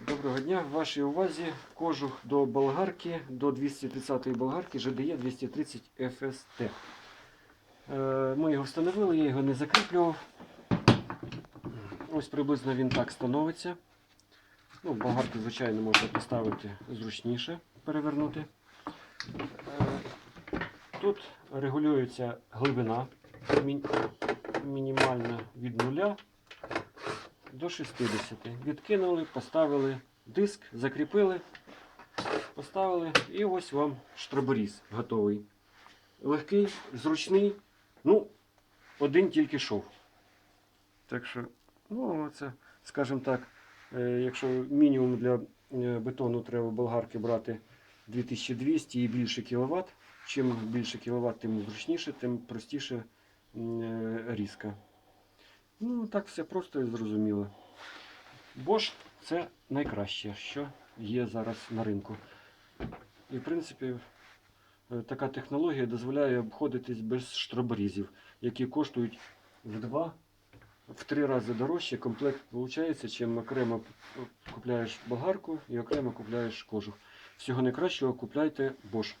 Доброго дня. В вашій увазі кожух до болгарки, до 230-ї болгарки GDE 230 FST. Е, Ми його встановили, я його не закріплював. Ось приблизно він так становиться. Ну, болгарку, звичайно, можна поставити зручніше, перевернути. Е, Тут регулюється глибина мінімальна від нуля до 60. Відкинули, поставили диск, закріпили, поставили і ось вам штроборіз готовий. Легкий, зручний, ну, один тільки шов. Так що, ну, це, скажімо так, е, якщо мінімум для е, бетону треба болгарки брати 2200 і більше кВт. Чим більше кВт, тим зручніше, тим простіше е, різка. Ну, так все просто і зрозуміло. Bosch це найкраще, що є зараз на ринку. І в принципі, е, така технологія дозволяє обходитись без штроборізів, які коштують в два, в три рази дорожче комплект виходить, чим окремо купляєш болгарку і окремо купляєш кожух. Всього найкращого купляйте Bosch.